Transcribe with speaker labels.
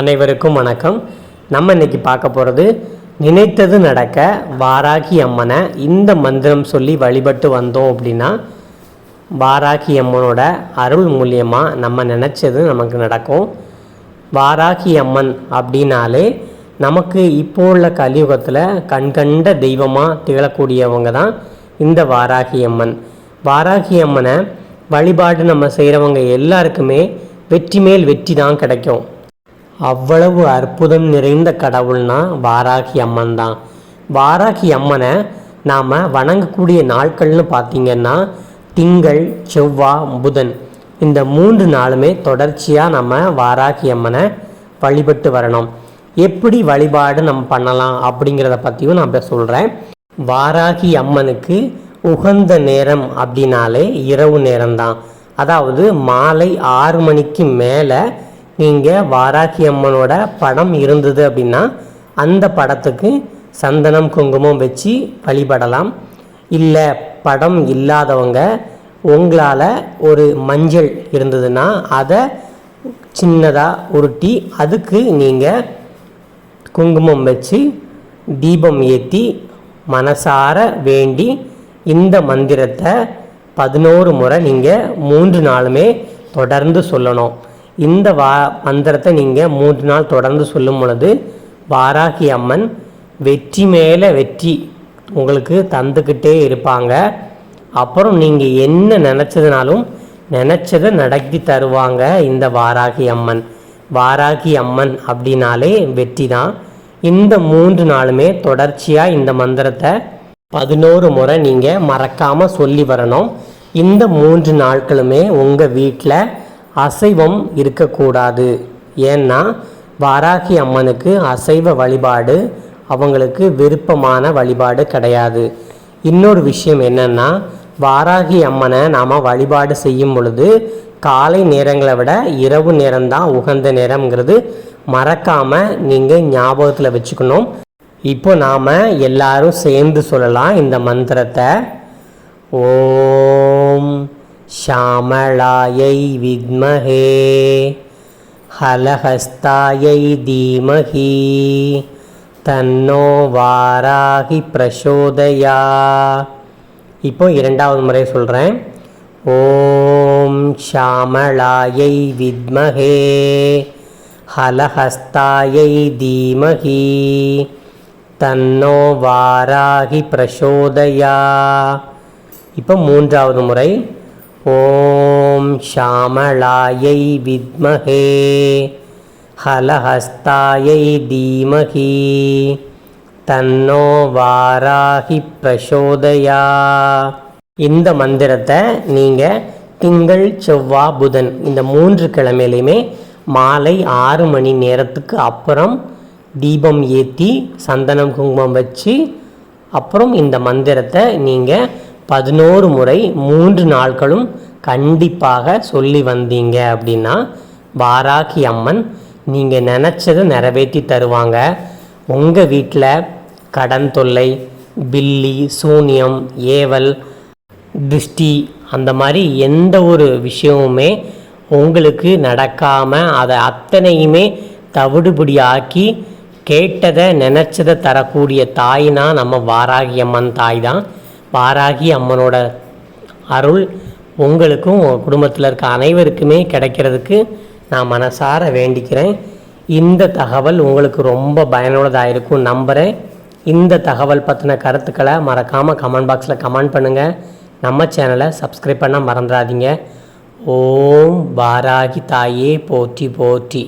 Speaker 1: அனைவருக்கும் வணக்கம். நம்ம இன்னைக்கு பார்க்க போகிறது நினைத்தது நடக்க வாராகி அம்மனை இந்த மந்திரம் சொல்லி வழிபட்டு வந்தோம் அப்படின்னா வாராகி அம்மனோட அருள் மூலியமாக நம்ம நினச்சது நமக்கு நடக்கும். வாராகி அம்மன் அப்படின்னாலே நமக்கு இப்போ உள்ள கலியுகத்தில் கண்கண்ட தெய்வமாக திகழக்கூடியவங்க தான் இந்த வாராகி அம்மன். வாராகி அம்மனை வழிபாடு நம்ம செய்கிறவங்க எல்லாருக்குமே வெற்றி மேல் வெற்றி தான் கிடைக்கும். அவ்வளவு அற்புதம் நிறைந்த கடவுள்னா வாராகி அம்மன் தான். வாராகி அம்மனை நாம் வணங்கக்கூடிய நாட்கள்னு பார்த்திங்கன்னா திங்கள் செவ்வாய் புதன். இந்த மூன்று நாளுமே தொடர்ச்சியாக நம்ம வாராகி அம்மனை வழிபட்டு வரணும். எப்படி வழிபாடு நம்ம பண்ணலாம் அப்படிங்கிறத பற்றியும் நான் இப்போ சொல்கிறேன் வாராகி அம்மனுக்கு உகந்த நேரம் அப்படின்னாலே இரவு நேரம்தான். அதாவது மாலை ஆறு மணிக்கு மேலே நீங்கள் வாராகி அம்மனோட படம் இருந்தது அப்படின்னா அந்த படத்துக்கு சந்தனம் குங்குமம் வச்சு வழிபடலாம். இல்லை படம் இல்லாதவங்க உங்களால் ஒரு மஞ்சள் இருந்ததுன்னா அதை சின்னதாக உருட்டி அதுக்கு நீங்கள் குங்குமம் வச்சு தீபம் ஏற்றி மனசார வேண்டி இந்த மந்திரத்தை பதினோரு முறை நீங்கள் மூன்று நாளுமே தொடர்ந்து சொல்லணும். இந்த வா மந்திரத்தை நீங்கள் மூன்று நாள் தொடர்ந்து சொல்லும் பொழுது வாராகி அம்மன் வெற்றி மேலே வெற்றி உங்களுக்கு தந்துக்கிட்டே இருப்பாங்க. அப்புறம் நீங்கள் என்ன நினச்சதுனாலும் நினச்சதை நடத்தி தருவாங்க இந்த வாராகி அம்மன். வாராகி அம்மன் அப்படின்னாலே வெற்றி தான். இந்த மூன்று நாளுமே தொடர்ச்சியாக இந்த மந்திரத்தை பதினோரு முறை நீங்கள் மறக்காமல் சொல்லி வரணும். இந்த மூன்று நாட்களுமே உங்கள் வீட்டில் அசைவம் இருக்கக்கூடாது. ஏன்னா வாராகி அம்மனுக்கு அசைவ வழிபாடு அவங்களுக்கு விருப்பமான வழிபாடு கிடையாது. இன்னொரு விஷயம் என்னென்னா வாராகி அம்மனை நாம் வழிபாடு செய்யும் பொழுது காலை நேரங்களை விட இரவு நேரம்தான் உகந்த நேரம்ங்கிறது மறக்காமல் நீங்கள் ஞாபகத்தில் வச்சுக்கணும். இப்போ நாம் எல்லாரும் சேர்ந்து சொல்லலாம் இந்த மந்திரத்தை. ஓ கமலாயை வித்மஹே ஹலஹஸ்தாயை தீமஹி தன்னோ வாராகி பிரசோதயா. இப்போ இரண்டாவது முறை சொல்கிறேன் ஓம் ஷாமளாயை வித்மஹே ஹலஹஸ்தாயை தீமஹி தன்னோ வாராகி பிரசோதயா. இப்போ மூன்றாவது முறை. ஓம் ஷாமளாயை வித்மஹே ஹலஹஸ்தாயை தீமஹி தன்னோ வாராகி பிரசோதயா. இந்த மந்திரத்தை நீங்கள் திங்கள் செவ்வா புதன் இந்த மூன்று கிழமையிலையுமே மாலை ஆறு மணி நேரத்துக்கு அப்புறம் தீபம் ஏற்றி சந்தனம் குங்குமம் வச்சு அப்புறம் இந்த மந்திரத்தை நீங்கள் பதினோரு முறை மூன்று நாட்களும் கண்டிப்பாக சொல்லி வந்தீங்க அப்படின்னா வாராகி அம்மன் நீங்கள் நினச்சதை நிறைவேற்றி தருவாங்க. உங்கள் வீட்டில் கடன் தொல்லை பில்லி சூனியம் ஏவல் திருஷ்டி அந்த மாதிரி எந்த ஒரு விஷயமுமே உங்களுக்கு நடக்காமல் அதை அத்தனையுமே தவிடுபடி ஆக்கி கேட்டதை நினச்சதை தரக்கூடிய தாய்னா நம்ம வாராகி அம்மன் தாய் தான். பாராகி அம்மனோட அருள் உங்களுக்கும் உங்கள் குடும்பத்தில் இருக்க அனைவருக்குமே கிடைக்கிறதுக்கு நான் மனசார வேண்டிக்கிறேன். இந்த தகவல் உங்களுக்கு ரொம்ப பயனுள்ளதாக இருக்கும் நம்புகிறேன் இந்த தகவல் பற்றின கருத்துக்களை மறக்காமல் கமெண்ட் பாக்ஸில் கமெண்ட் பண்ணுங்கள் நம்ம சேனலை சப்ஸ்கிரைப் பண்ண மறந்துடாதீங்க. ஓம் பாராகி தாயே போற்றி போற்றி.